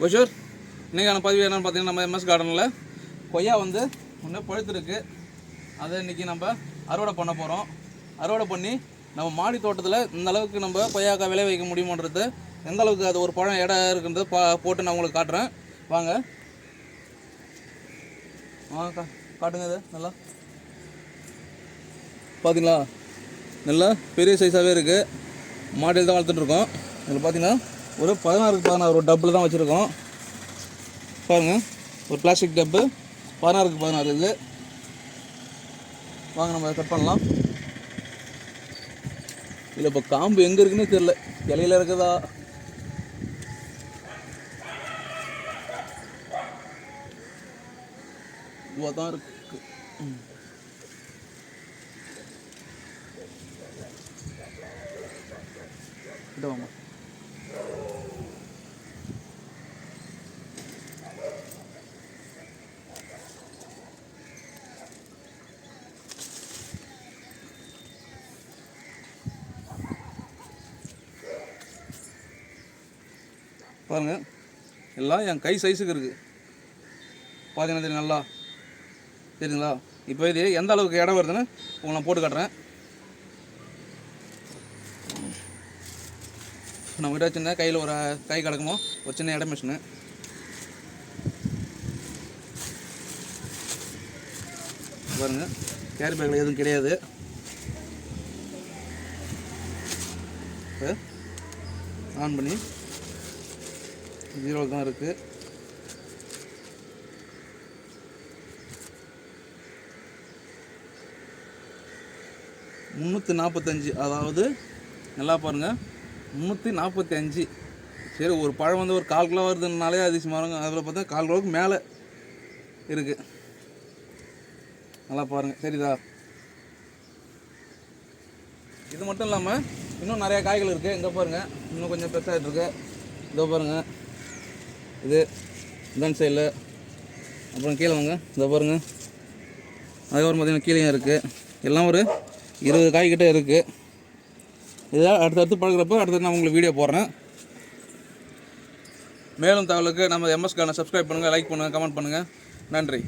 பஷூர் இன்றைக்கான பதிவு என்னென்னு பார்த்தீங்கன்னா நம்ம எம்எஸ் கார்டனில் கொய்யா வந்து ஒன்று பழுத்துருக்கு. அதை இன்றைக்கி நம்ம அறுவடை பண்ண போகிறோம் அறுவடை பண்ணி நம்ம மாடி தோட்டத்தில் இந்த அளவுக்கு நம்ம கொய்யாக்காய் விளை வைக்க முடியுமன்றது எந்த அளவுக்கு அது ஒரு பழம் இடம் இருக்குன்றது பா போட்டு நான் உங்களுக்கு காட்டுறேன். வாங்க. வாங்க கா காட்டுங்க இது நல்லா. பார்த்தீங்களா நல்லா பெரிய சைஸாகவே இருக்குது மாடியில் தான் வளர்த்துட்ருக்கோம் இதில் பார்த்தீங்கன்னா ஒரு பதினாறுக்கு பதினாறு ஒரு டப்பில் தான் வச்சுருக்கோம். பாருங்கள் ஒரு பிளாஸ்டிக் டப்பு. பதினாறுக்கு பதினாறு இது. வாங்க நம்ம கட் பண்ணலாம். இல்லை இப்போ காம்பு எங்கே இருக்குன்னு தெரில இலையில இருக்குதா? தான் இருக்கு. கிட்ட பாருங்கள் எல்லாம் என் கை சைஸுக்கு இருக்குது பார்த்தீங்கன்னா தெரியும் நல்லா? தெரியுங்களா? இப்போ இது எந்த அளவுக்கு இடம் வருதுன்னு உங்களை நான் போட்டு காட்டுறேன். நம்ம கிட்ட சின்ன கையில் ஒரு கை கிடக்குமோ ஒரு சின்ன இடம் மிஷினு பாருங்கள் கேரி பேக்கில் எதுவும் கிடையாது. ஆன் பண்ணி ஜீரோவில் தான் இருக்குது முந்நூற்றி நாற்பத்தஞ்சு அதாவது நல்லா பாருங்கள் முந்நூற்றி நாற்பத்தி அஞ்சு சரி ஒரு பழம் வந்து ஒரு கால் கிலோ வருதுனாலே அதிசயமாக இருக்கும். அதில் பார்த்தா கால் கிலோவுக்கு மேலே இருக்குது நல்லா பாருங்கள் சரிதா? இது மட்டும் இல்லாமல் இன்னும் நிறையா காய்கள் இருக்குது இங்கே பாருங்கள் இன்னும் கொஞ்சம் பெருசாகிட்டு இருக்கு. இதோ பாருங்கள் இது இந்த சைடில் அப்புறம் கீழே வாங்க. இதை பாருங்கள் அதுக்கப்புறம் பார்த்தீங்கன்னா கீழேயும் இருக்குது எல்லாம் ஒரு இருபது காய் கிட்ட இருக்குது இதான் அடுத்தடுத்து பழகிறப்ப அடுத்து நான் உங்களுக்கு வீடியோ போடுறேன். மேலும் தகவலுக்கு நம்ம எம்எஸ்கான சப்ஸ்கிரைப் பண்ணுங்கள் லைக் பண்ணுங்கள் கமெண்ட் பண்ணுங்கள் நன்றி.